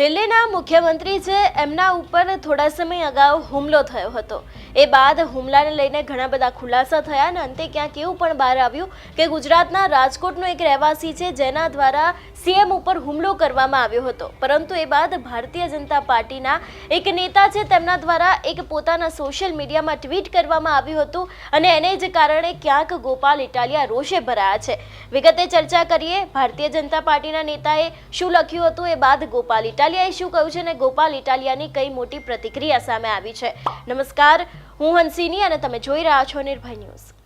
દિલ્હીના મુખ્યમંત્રી છે, એમના ઉપર થોડા સમય અગાઉ હુમલો થયો હતો. એ બાદ હુમલાને લઈને ઘણા બધા ખુલાસા થયા અને અંતે ક્યાંક એવું પણ બહાર આવ્યું કે ગુજરાતના રાજકોટનો એક રહેવાસી છે, જેના દ્વારા સીએમ ઉપર હુમલો કરવામાં આવ્યો હતો. પરંતુ એ બાદ ભારતીય જનતા પાર્ટીના એક નેતા છે, તેમના દ્વારા એક પોતાના સોશિયલ મીડિયામાં ટ્વીટ કરવામાં આવ્યું હતું અને એને જ કારણે ક્યાંક ગોપાલ ઇટાલિયા રોષે ભરાયા છે. વિગતે ચર્ચા કરીએ, ભારતીય જનતા પાર્ટીના નેતાએ શું લખ્યું હતું? એ બાદ ગોપાલ ઇટાલિયાએ શું કહ્યું છે અને ગોપાલ ઇટાલિયાની કઈ મોટી પ્રતિક્રિયા સામે આવી છે? નમસ્કાર, હું હંસિની અને તમે જોઈ રહ્યા છો નિર્ભય ન્યૂઝ.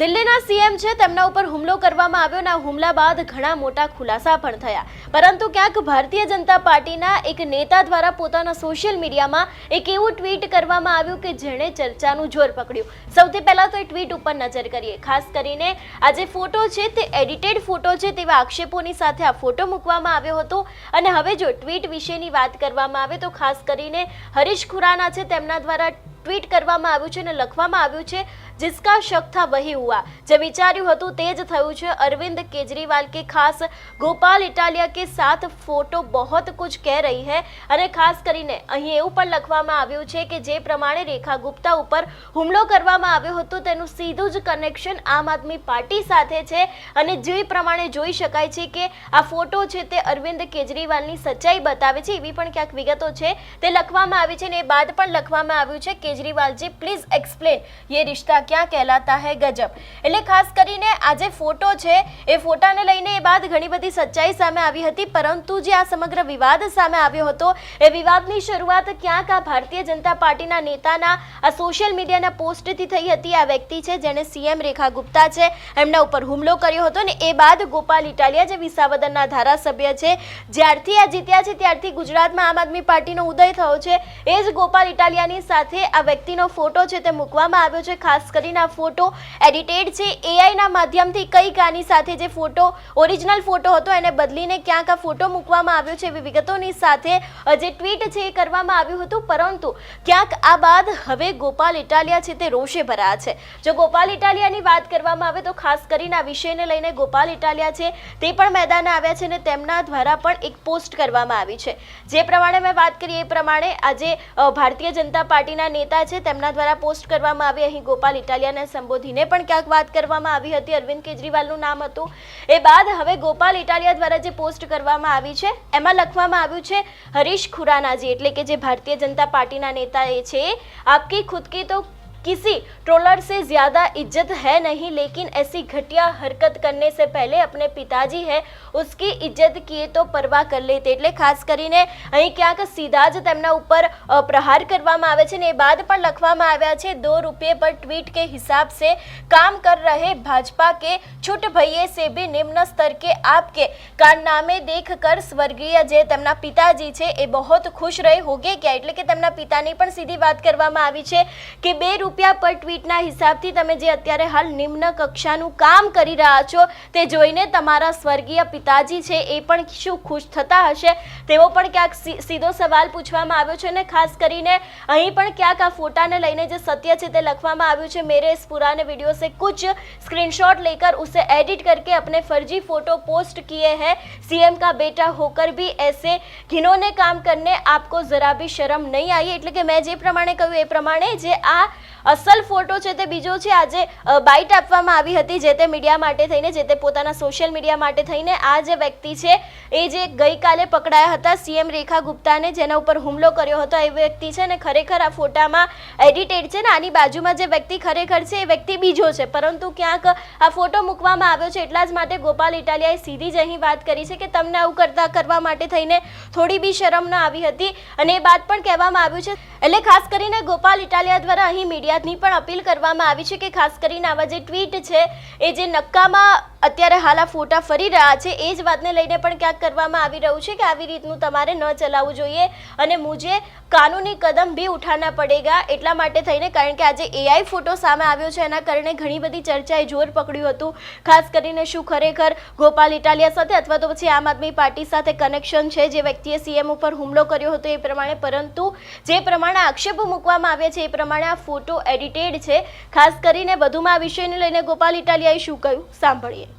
દિલ્હીના સીએમ છે, તેમના ઉપર હુમલો કરવામાં આવ્યો અને હુમલા બાદ ઘણા મોટા ખુલાસા પણ થયા. પરંતુ ક્યાંક ભારતીય જનતા પાર્ટીના એક નેતા દ્વારા પોતાના સોશિયલ મીડિયામાં એક એવું ટ્વીટ કરવામાં આવ્યું કે જેણે ચર્ચાનું જોર પકડ્યું. સૌથી પહેલા તો એ ટ્વીટ ઉપર નજર કરીએ. ખાસ કરીને આ જે ફોટો છે, તે એડિટેડ ફોટો છે તેવા આક્ષેપોની સાથે આ ફોટો મૂકવામાં આવ્યો હતો. અને હવે જો ટ્વીટ વિશેની વાત કરવામાં આવે તો ખાસ કરીને હરીશ ખુરાના છે, તેમના દ્વારા ટ્વીટ કરવામાં આવ્યું છે અને લખવામાં આવ્યું છે જિસકા શક થા વહી હુઆ જે વિચાર્યું હતું તે જ થયું છે અરવિંદ કેજરીવાલ કે ખાસ ગોપાલ ઇટાલિયા કે સાથ ફોટો બહોત કુછ કહે રહી હૈ અને ખાસ કરીને અહીં એવું પણ લખવામાં આવ્યું છે કે જે પ્રમાણે રેખા ગુપ્તા ઉપર હુમલો કરવામાં આવ્યો હતો તેનું સીધું જ કનેક્શન આમ આદમી પાર્ટી સાથે છે અને જે પ્રમાણે જોઈ શકાય છે કે આ ફોટો છે તે અરવિંદ કેજરીવાલની સચ્ચાઈ બતાવે છે, એવી પણ ક્યાંક વિગતો છે. તે લખવામાં આવી છે ને એ બાદ પણ લખવામાં આવ્યું છે. કેજરીવાલજી પ્લીઝ એક્સપ્લેન યે રિશ્તા ક્યાં કહેલાતા હૈ ગજબ? એટલે ખાસ કરીને આ જે ફોટો છે, એ ફોટાને લઈને એ બાદ ઘણી બધી સચ્ચાઈ સામે આવી હતી, પરંતુ જે આ સમગ્ર વિવાદ સામે આવ્યો હતો, એ વિવાદની શરૂઆત ક્યાંક આ ભારતીય જનતા પાર્ટીના નેતાના આ સોશિયલ મીડિયાના પોસ્ટથી થઈ હતી. આ વ્યક્તિ છે, જેણે સીએમ રેખા ગુપ્તા છે, એમના ઉપર હુમલો કર્યો હતો ને એ બાદ ગોપાલ ઇટાલિયા જે વિસાવદરના ધારાસભ્ય છે, જ્યારથી આ જીત્યા છે, ત્યારથી ગુજરાતમાં આમ આદમી પાર્ટીનો ઉદય થયો છે, એ જ ગોપાલ ઇટાલિયાની સાથે આ વ્યક્તિનો ફોટો છે તે મૂકવામાં આવ્યો છે, ખાસ કરીને ફોટો એડિટેડ છે. એઆઈના માધ્યમથી કંઈક આની સાથે જે ફોટો ઓરિજિનલ ફોટો હતો, એને બદલીને ક્યાંક આ ફોટો મૂકવામાં આવ્યો છે એવી વિગતોની સાથે જે ટ્વીટ છે એ કરવામાં આવ્યું હતું. પરંતુ ક્યાંક આ બાદ હવે ગોપાલ ઇટાલિયા છે તે રોષે ભરાયા છે. જો ગોપાલ ઇટાલિયાની વાત કરવામાં આવે તો ખાસ કરીને આ વિષયને લઈને ગોપાલ ઇટાલિયા છે તે પણ મેદાને આવ્યા છે અને તેમના દ્વારા પણ એક પોસ્ટ કરવામાં આવી છે. જે પ્રમાણે મેં વાત કરી એ પ્રમાણે આજે ભારતીય જનતા પાર્ટીના નેતા છે તેમના દ્વારા પોસ્ટ કરવામાં આવી. અહીં ગોપાલ ઇટાલિયાને સંબોધીને પણ ક્યાંક વાત કરવામાં આવી હતી. અરવિંદ કેજરીવાલનું નામ હતું. એ બાદ હવે ગોપાલ ઇટાલિયા દ્વારા જે પોસ્ટ કરવામાં આવી છે, એમાં લખવામાં આવ્યું છે, હરીશ ખુરાનાજી, એટલે કે જે ભારતીય જનતા પાર્ટીના નેતા એ છે, આપકી ખુદ કી તો किसी ट्रोलर से ज़्यादा इज़्ज़त है नहीं लेकिन ऐसी घटिया हरकत करने से पहले अपने પિતાજી હે ઉસકી ઇજ્જત કીએ તો પરવા કરી લેતે એટલે ખાસ કરીને અહીં ક્યાંક સીધા જ તેમના ઉપર પ્રહાર કરવામાં આવે છે ને એ બાદ પણ લખવામાં આવ્યા છે દો રૂપये પર ટ્વીટ કે હિસાબ સે કામ કર રહે भाजपा के છૂટ ભૈયે સે ભી નિમ્ન સ્તર કે આપકે કારનામે દેખ કર સ્વર્ગીય જે તેમના પિતાજી છે એ બહોત ખુશ રહે હોગે ક્યાં એટલે કે તેમના પિતાની પણ સીધી વાત કરવામાં આવી છે કે બે રૂપિયા રૂપિયા પર ટ્વીટના હિસાબથી તમે જે અત્યારે હાલ નિમ્ન કક્ષાનું કામ કરી રહ્યા છો, તે જોઈને તમારા સ્વર્ગીય પિતાજી છે એ પણ શું ખુશ થતા હશે? તેવો પણ ક્યાંક સીધો સવાલ પૂછવામાં આવ્યો છે અને ખાસ કરીને અહીં પણ ક્યાંક આ ફોટાને લઈને જે સત્ય છે તે લખવામાં આવ્યું છે. મેરે ઇસ પુરાને વીડિયો સે કુછ સ્ક્રીનશॉट લેકર ઉસે એડિટ કરકે અપને ફર્જી ફોટો પોસ્ટ કિએ હૈ. સીએમ કા બેટા હોકર ભી એસે. ઘિનોને કામ કરને આપકો જરા ભી શરમ નહીં આવી એટલે કે મેં જે પ્રમાણે કહ્યું એ પ્રમાણે જે આ અસલ ફોટો છે તે બીજો છે, આજે બાઇટ આપવામાં આવી હતી જે તે મીડિયા માટે થઈને, જે તે પોતાના સોશિયલ મીડિયા માટે થઈને આ જે વ્યક્તિ છે, એ જે ગઈકાલે પકડાયા હતા સીએમ રેખા ગુપ્તાને, જેના ઉપર હુમલો કર્યો હતો, એ વ્યક્તિ છે ને ખરેખર આ ફોટામાં એડિટેડ છે ને આની બાજુમાં જે વ્યક્તિ ખરેખર છે, એ વ્યક્તિ બીજો છે. પરંતુ ક્યાંક આ ફોટો મૂકવામાં આવ્યો છે એટલા જ માટે ગોપાલ ઇટાલિયાએ સીધી જ અહીં વાત કરી છે કે તમને આવું કરતા, કરવા માટે થઈને થોડી બી શરમ ન આવી હતી. અને એ બાદ પણ કહેવામાં આવ્યું છે. એટલે ખાસ કરીને ગોપાલ ઇટાલિયા દ્વારા અહીં મીડિયાની પણ અપીલ કરવામાં આવી છે કે ખાસ કરીને આવા જે ટ્વીટ છે, એ જે નક્કામાં અત્યારે હાલ આ ફોટા ફરી રહ્યા છે. એ જ વાતને લઈને પણ ક્યાંક કરવામાં આવી રહ્યું છે કે આવી રીતનું તમારે ન ચલાવવું જોઈએ અને મુજે કાનૂની કદમ બી ઉઠાના પડેગા એટલા માટે થઈને, કારણ કે આજે એઆઈ ફોટો સામે આવ્યો છે. એના કારણે ઘણી બધી ચર્ચાએ જોર પકડ્યું હતું. ખાસ કરીને શું ખરેખર ગોપાલ ઇટાલિયા સાથે અથવા તો પછી આમ આદમી પાર્ટી સાથે કનેક્શન છે. જે વ્યક્તિએ સીએમ ઉપર હુમલો કર્યો હતો એ પ્રમાણે. પરંતુ જે પ્રમાણે આક્ષેપો મૂકવામાં આવ્યા છે, એ પ્રમાણે આ ફોટો એડિટેડ છે. ખાસ કરીને વધુમાં આ વિષયને લઈને ગોપાલ ઇટાલિયાએ શું કહ્યું? સાંભળીએ.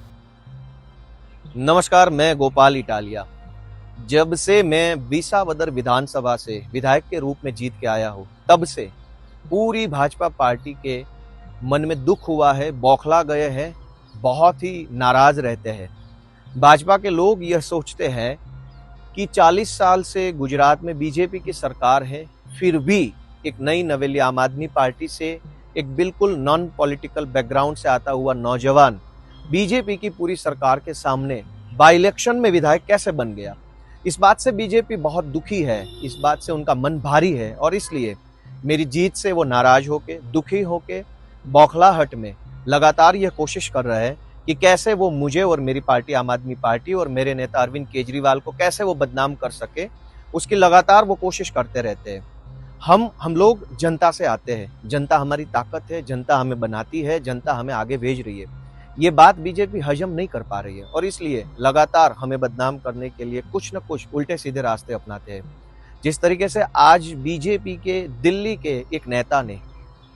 नमस्कार, मैं गोपाल इटालिया। जब से मैं बीसावदर विधानसभा से विधायक के रूप में जीत के आया हूँ, तब से पूरी भाजपा पार्टी के मन में दुख हुआ है, बौखला गए हैं, बहुत ही नाराज़ रहते हैं। भाजपा के लोग यह सोचते हैं कि 40 साल से गुजरात में बीजेपी की सरकार है, फिर भी एक नई नवेली आम आदमी पार्टी से एक बिल्कुल नॉन पॉलिटिकल बैकग्राउंड से आता हुआ नौजवान बीजेपी की पूरी सरकार के सामने बाई इलेक्शन में विधायक कैसे बन गया? इस बात से बीजेपी बहुत दुखी है, इस बात से उनका मन भारी है और इसलिए मेरी जीत से वो नाराज़ होके, दुखी होके, बौखलाहट में लगातार यह कोशिश कर रहे हैं कि कैसे वो मुझे और मेरी पार्टी, आम आदमी पार्टी और मेरे नेता अरविंद केजरीवाल को कैसे वो बदनाम कर सके, उसकी लगातार वो कोशिश करते रहते हैं। हम हम लोग जनता से आते हैं, जनता हमारी ताकत है, जनता हमें बनाती है, जनता हमें आगे भेज रही है। ये बात बीजेपी हजम नहीं कर पा रही है और इसलिए लगातार हमें बदनाम करने के लिए कुछ न कुछ उल्टे सीधे रास्ते अपनाते हैं। जिस तरीके से आज बीजेपी के दिल्ली के एक नेता ने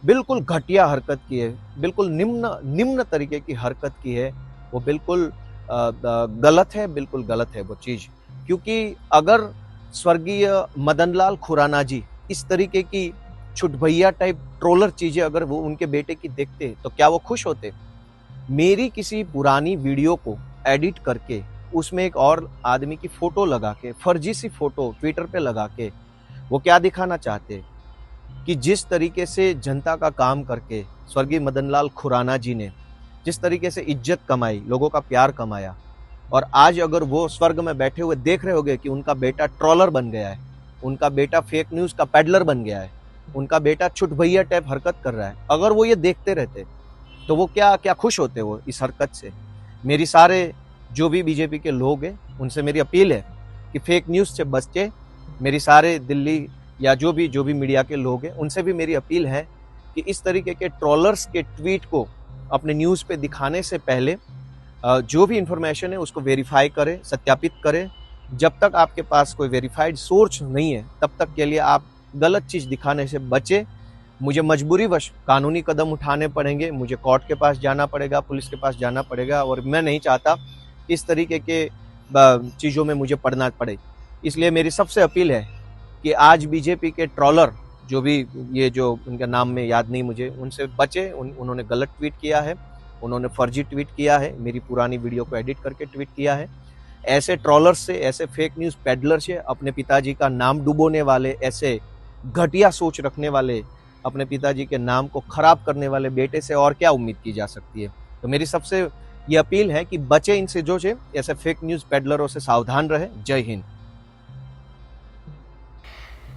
बिल्कुल घटिया हरकत की है, बिल्कुल निम्न निम्न तरीके की हरकत की है, वो बिल्कुल गलत है, बिल्कुल गलत है वो चीज़। क्योंकि अगर स्वर्गीय मदनलाल खुराना जी इस तरीके की छुटभैया टाइप ट्रोलर चीज़ें अगर वो उनके बेटे की देखते तो क्या वो खुश होते? मेरी किसी पुरानी वीडियो को एडिट करके उसमें एक और आदमी की फ़ोटो लगा के, फर्जी सी फ़ोटो ट्विटर पे लगा के, वो क्या दिखाना चाहते? कि जिस तरीके से जनता का काम करके, स्वर्गीय मदनलाल खुराना जी ने जिस तरीके से इज़्ज़त कमाई, लोगों का प्यार कमाया, और आज अगर वो स्वर्ग में बैठे हुए देख रहे होंगे कि उनका बेटा ट्रॉलर बन गया है, उनका बेटा फेक न्यूज़ का पैडलर बन गया है, उनका बेटा छुट भैया टाइप हरकत कर रहा है, अगर वो ये देखते रहते तो वो क्या क्या खुश होते वो इस हरकत से? मेरी सारे जो भी बीजेपी के लोग हैं, उनसे मेरी अपील है कि फेक न्यूज़ से बचे मेरी सारे दिल्ली या जो भी जो भी मीडिया के लोग हैं, उनसे भी मेरी अपील है कि इस तरीके के ट्रॉलर्स के ट्वीट को अपने न्यूज़ पे दिखाने से पहले जो भी इंफॉर्मेशन है उसको वेरीफाई करें, सत्यापित करें। जब तक आपके पास कोई वेरीफाइड सोर्स नहीं है, तब तक के लिए आप गलत चीज़ दिखाने से बचें। मुझे मजबूरी मजबूरीवश कानूनी कदम उठाने पड़ेंगे मुझे कोर्ट के पास जाना पड़ेगा पुलिस के पास जाना पड़ेगा और मैं नहीं चाहता इस तरीके के चीज़ों में मुझे पड़ना पड़े। इसलिए मेरी सबसे अपील है कि आज बीजेपी के ट्रॉलर जो भी ये जो उनका नाम में याद नहीं मुझे उनसे बचे उन, उन्होंने गलत ट्वीट किया है उन्होंने फर्जी ट्वीट किया है मेरी पुरानी वीडियो को एडिट करके ट्वीट किया है। ऐसे ट्रॉलर्स से ऐसे फेक न्यूज़ पेडलर से अपने पिताजी का नाम डुबोने वाले ऐसे घटिया सोच रखने वाले अपने पिताजी के नाम को खराब करने वाले बेटे से और क्या उम्मीद की जा सकती है तो मेरी सबसे ये अपील है कि बचे इनसे जो છે ऐसे फेक न्यूज़ पेडलरों से सावधान रहे जय हिंद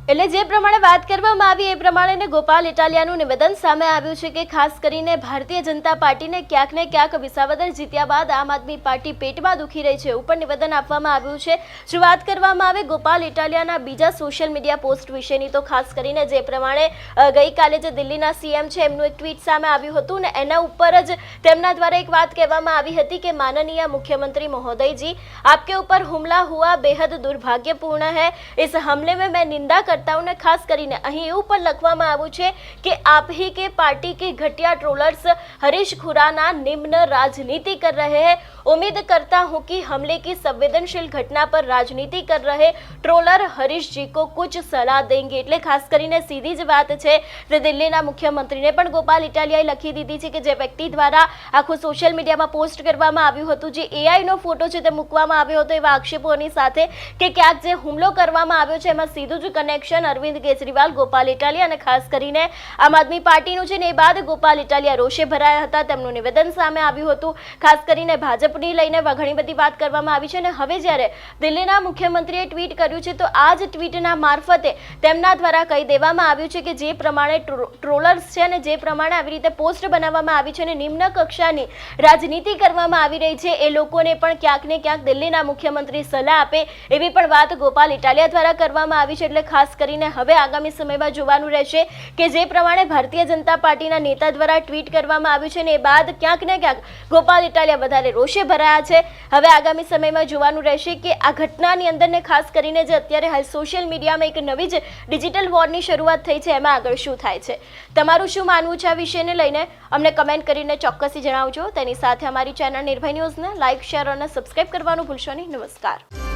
એટલે જે પ્રમાણે વાત કરવામાં આવી એ પ્રમાણે ગોપાલ ઇટાલિયાનું નિવેદન સામે આવ્યું છે કે ખાસ કરીને ભારતીય જનતા પાર્ટીને ક્યાંક ને ક્યાંક વિસાવદર જીત્યા બાદ આમ આદમી પાર્ટી પેટમાં દુખી રહી છે ઉપર નિવેદન આપવામાં આવ્યું છે. જો વાત કરવામાં આવે ગોપાલ ઇટાલિયાના બીજા સોશિયલ મીડિયા પોસ્ટ વિશેની, તો ખાસ કરીને જે પ્રમાણે ગઈકાલે જે દિલ્હીના સીએમ છે એમનું એક ટ્વીટ સામે આવ્યું હતું ને એના ઉપર જ તેમના દ્વારા એક વાત કહેવામાં આવી હતી કે માનનીય મુખ્યમંત્રી મહોદયજી, આપકે ઉપર હુમલા હુઆ બેહદ દુર્ભાગ્યપૂર્ણ હૈ. ઇસ હમલે મેં નિંદા मैं निंदा करता हूं ने खास કરીને અહીં એવું પણ લખવામાં આવ્યું છે કે आप ही के पार्टी के घटिया ट्रोलर्स हरीश खुराना निम्न राजनीति कर रहे हैं उम्मीद करता हूं कि हमले की संवेदनशील घटना पर राजनीति कर रहे ट्रोलर हरीश जी को कुछ सलाह देंगे એટલે ખાસ કરીને સીધી જ વાત છે તે દિલ્હીના મુખ્યમંત્રીને પણ ગોપાલ ઇટાલિયાએ લખી દીધી છે કે જે વ્યક્તિ દ્વારા આખું સોશિયલ મીડિયામાં પોસ્ટ કરવામાં આવ્યું હતું જે AI નો ફોટો છે તે મૂકવામાં આવ્યો હતો એવા આક્ષેપોની સાથે કે ક્યાંક જે હુમલો કરવામાં આવ્યો છે એમાં સીધું જ કનેક્શન અરવિંદ કેજરીવાલ, ગોપાલ ઇટાલિયા અને ખાસ કરીને આમ આદમી પાર્ટીનું છે ને એ બાદ ગોપાલ ઇટાલિયા રોષે ભરાયા હતા. તેમનું નિવેદન સામે આવ્યું હતું. ખાસ કરીને ભાજપની લઈને ઘણી બધી વાત કરવામાં આવી છે અને હવે જ્યારે દિલ્હીના મુખ્યમંત્રીએ ટ્વીટ કર્યું છે, તો આ જ ટ્વીટના મારફતે તેમના દ્વારા કહી દેવામાં આવ્યું છે કે જે પ્રમાણે ટ્રોલર્સ છે અને જે પ્રમાણે આવી રીતે પોસ્ટ બનાવવામાં આવી છે અને નિમ્ન કક્ષાની રાજનીતિ કરવામાં આવી રહી છે, એ લોકોને પણ ક્યાંક ને ક્યાંક દિલ્હીના મુખ્યમંત્રી સલાહ આપે એવી પણ વાત ગોપાલ ઇટાલિયા દ્વારા કરવામાં આવી છે. એટલે ખાસ કરીને હવે આગામી સમયમાં જોવાનું રહેશે કે જે પ્રમાણે ભારતીય જનતા પાર્ટીના નેતા દ્વારા ટ્વીટ કરવામાં આવ્યું છે ને એ બાદ ક્યાંક ને ક્યાંક ગોપાલ ઇટાલિયા વધારે રોષે ભરાયા છે. હવે આગામી સમયમાં જોવાનું રહેશે કે આ ઘટનાની અંદર ને ખાસ કરીને જે અત્યારે હાલ સોશિયલ મીડિયામાં એક નવી જ ડિજિટલ વોરની શરૂઆત થઈ છે, એમાં આગળ શું થાય છે? તમારું શું માનવું છે આ વિષયને લઈને? અમને કમેન્ટ કરીને ચોક્કસથી જણાવજો. તેની સાથે અમારી ચેનલ નિર્ભય ન્યૂઝને લાઇક શેર અને સબસ્ક્રાઇબ કરવાનું ભૂલશો નહીં. નમસ્કાર.